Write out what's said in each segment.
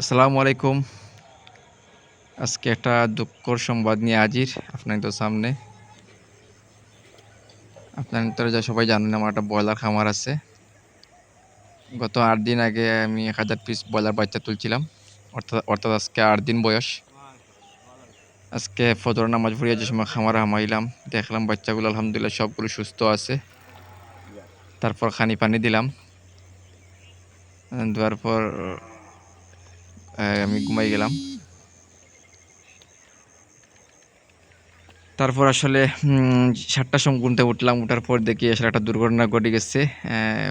আসসালামু আলাইকুম। আজকে একটা দুঃখর সংবাদ নিয়ে হাজির আপনাদের সামনে। আপনারা যা সবাই জানেন, আমার একটা ব্রয়লার খামার আছে। গত আট দিন আগে আমি এক হাজার পিস ব্রয়লার বাচ্চা তুলছিলাম। অর্থাৎ অর্থাৎ আজকে আট দিন বয়স। আজকে ফজর নামাজ পড়িয়া যে সময় খামার হামাইলাম, দেখলাম বাচ্চাগুলো আলহামদুলিল্লাহ সবগুলো সুস্থ আছে। তারপর খানি পানি দিলাম। দেওয়ার পর আমি ঘুমাই গেলাম। তারপর আসলে সাতটার সময় ঘুমতে উঠলাম, উঠার পর দেখি আসলে একটা দুর্ঘটনা ঘটে গেছে।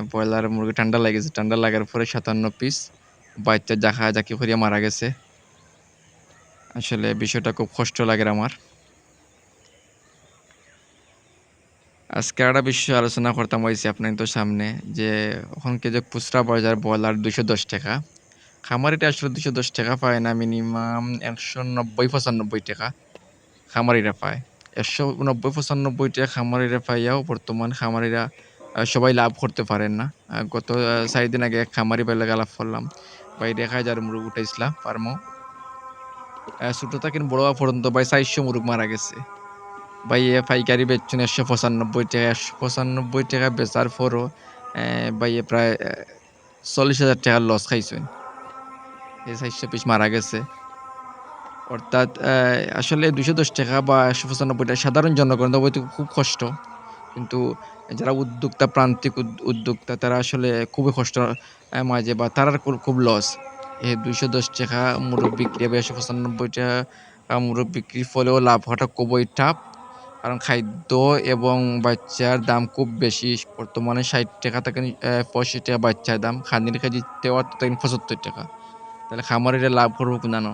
ব্রয়লার মুরগি ঠান্ডা লেগেছে ঠান্ডা লাগার পরে সাতান্ন পিস বাচ্চা জাখা জাকি করিয়া মারা গেছে। আসলে বিষয়টা খুব কষ্ট লাগে আমার। আজকে একটা বিষয় আলোচনা করতাম হয়েছে আপনার তো সামনে, যে ওখানকে যে খুচরা বাজার, ব্রয়লার দুশো দশ টাকা। খামারিটা আসলে দুশো দশ টাকা পায় না মিনিমাম একশো নব্বই পঁচানব্বই টাকা খামারিরা পায়। একশো নব্বই পঁচানব্বই টাকা খামারিরা পাইয়াও বর্তমান খামারিরা সবাই লাভ করতে পারেন না। গত আহ, চার দিন আগে এক খামারি বেলাকে লাভ করলাম। ভাই এক হাজার মুরগ উঠাইছিলাম ফার্মও ছোটো থাকেন বড় পর্যন্ত ভাই চারশো মুরগ মারা গেছে। ভাই পাইকারি বেচছেন একশো পঁচানব্বই টাকা একশো পঁচানব্বই টাকা বেচার পরও ভাই প্রায় চল্লিশ হাজার টাকার লস খাইছেন। পিস মারা গেছে। অর্থাৎ আসলে দুশো দশ টাকা বা একশো পঁচানব্বই সাধারণ জনগণ খুব কষ্ট। কিন্তু যারা উদ্যোক্তা প্রান্তিক উদ- উদ্যোক্তা তারা আসলে খুবই কষ্ট মাঝে বা তারার খুব- লস। এই দুইশো দশ টাকা মুরগ বিক্রি বা একশো পঁচানব্বই টাকা মুরগ বিক্রির ফলেও লাভ হওয়াটা খুবই টাফ কারণ খাদ্য এবং বাচ্চার দাম খুব বেশি। বর্তমানে ষাট টাকা থেকে আহ, পঁয়ষট্টি টাকা বাচ্চার দাম। খানির কেজি তেওয়াত্তর থাকেন পঁচাত্তর টাকা। তাহলে খামারিরা লাভ করব না